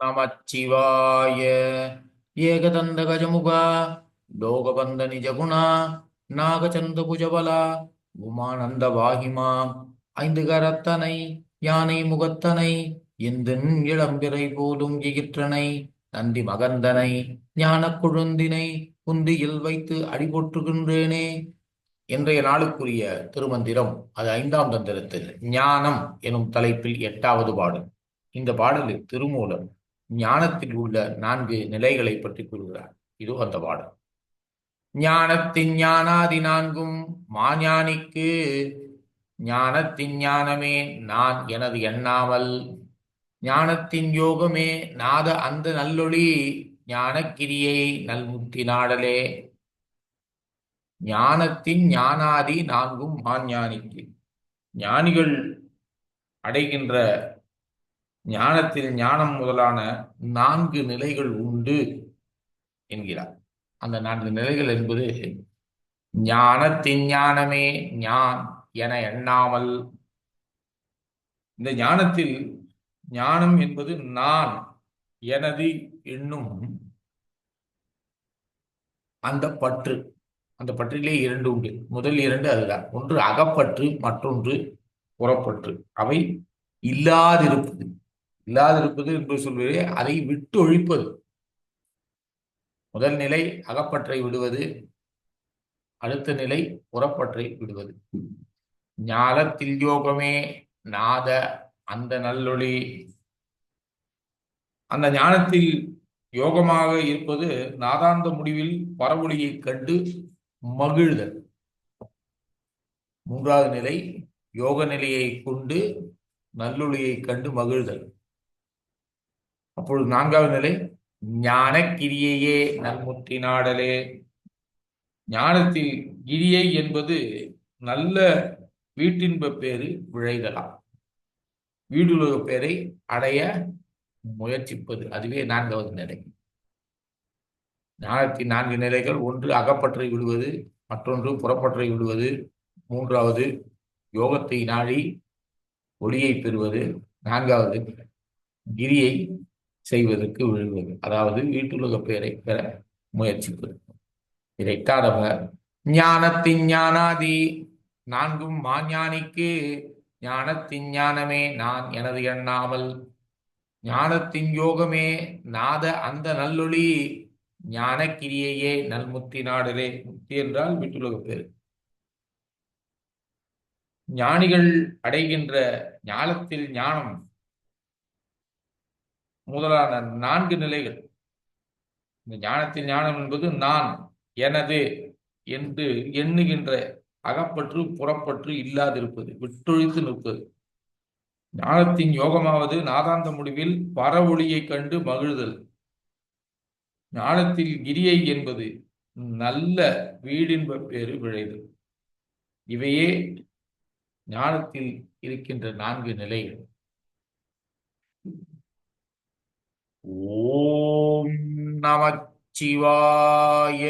நமச்சிவாய ஏகதந்த கஜமுகா லோகபந்த நிஜகுணா நாகச்சந்த புஜபலா உமானந்த வாகிமா ஐந்து கரத்தனை யானை முகத்தனை எந்தன் இளம்பிறை போலும் எகிற்றனை நந்தி மகந்தனை ஞான குழுந்தினை குந்தியில் வைத்து அடிபொற்றுகின்றேனே இன்றைய நாளுக்குரிய திருமந்திரம் அது ஐந்தாம் தந்திரத்தில் ஞானம் எனும் தலைப்பில் எட்டாவது பாடல். இந்த பாடலில் திருமூலம் ஞானத்தில் உள்ள நான்கு நிலைகளை பற்றி கூறுகிறார். இது அந்த பாடல். ஞானத்தின் ஞானாதி நான்கும் மாஞானிக்கு ஞானத்தின் ஞானமே நான் எனது எண்ணாமல். ஞானத்தின் யோகமே நாத அந்த நல்லொளி ஞானக்கிரியை நல்முத்தி நாடலே. ஞானத்தின் ஞானாதி நான்கும் மாஞானிக்கு. ஞானிகள் அடைகின்ற ஞானத்தில் ஞானம் முதலான நான்கு நிலைகள் உண்டு என்கிறார். அந்த நான்கு நிலைகள் என்பது ஞானத்தின் ஞானமே ஞான் என எண்ணாமல். இந்த ஞானத்தில் ஞானம் என்பது நான் எனது என்னும் அந்த பற்று. அந்த பற்றிலே இரண்டு உண்டு. முதல் இரண்டு அதுதான். ஒன்று அகப்பற்று மற்றொன்று புறப்பற்று. அவை இல்லாதிருப்பது. இல்லாதிருப்பது என்று சொல்வதே அதை விட்டு ஒழிப்பது முதல் நிலை அகப்பற்றை விடுவது அடுத்த நிலை புறப்பற்றை விடுவது. ஞானத்தில் யோகமே நாத அந்த நல்லொளி. அந்த ஞானத்தில் யோகமாக இருப்பது நாதாந்த முடிவில் பரவொளியை கண்டு மகிழ்தல். மூன்றாவது நிலை யோக நிலையை கொண்டு நல்லொளியை கண்டு மகிழ்தல். அப்பொழுது நான்காவது நிலை ஞான கிரியையே நல்முத்தி நாடலே. ஞானத்தில் கிரியை என்பது நல்ல வீட்டின்ப பேரு விழைதலாம். வீடுலக பேரை அடைய முயற்சிப்பது அதுவே நான்காவது நிலை. ஞானத்தின் நான்கு நிலைகள் ஒன்று அகப்பற்றை விடுவது மற்றொன்று புறப்பற்றை விடுவது மூன்றாவது யோகத்தை நாடி ஒளியை பெறுவது நான்காவது கிரியை செய்வதற்கு விழுவது அதாவது வீட்டுலக பெயரை பெற முயற்சிப்பது. இதைத்தாதவ ஞானத்தின் ஞானாதி நான்கும் மாஞானிக்கு ஞானத்தின் ஞானமே நான் எனது எண்ணாமல் ஞானத்தின் யோகமே நாத அந்த நல்லொளி ஞானக்கிரியையே நல்முத்தி நாடலே முத்தி என்றால் வீட்டுலக பேர் ஞானிகள் அடைகின்ற ஞானத்தில் ஞானம் முதலான நான்கு நிலைகள். இந்த ஞானத்தின் ஞானம் என்பது நான் எனது என்று எண்ணுகின்ற அகப்பற்று புறப்பற்று இல்லாதிருப்பது விட்டொழித்து நிற்பது. ஞானத்தின் யோகமாவது நாதாந்த முடிவில் பரவொளியை கண்டு மகிழ்தல். ஞானத்தில் கிரியை என்பது நல்ல வீடின்ப பேரு விழைதல். இவையே ஞானத்தில் இருக்கின்ற நான்கு நிலைகள். ஓம் நமச்சிவாய.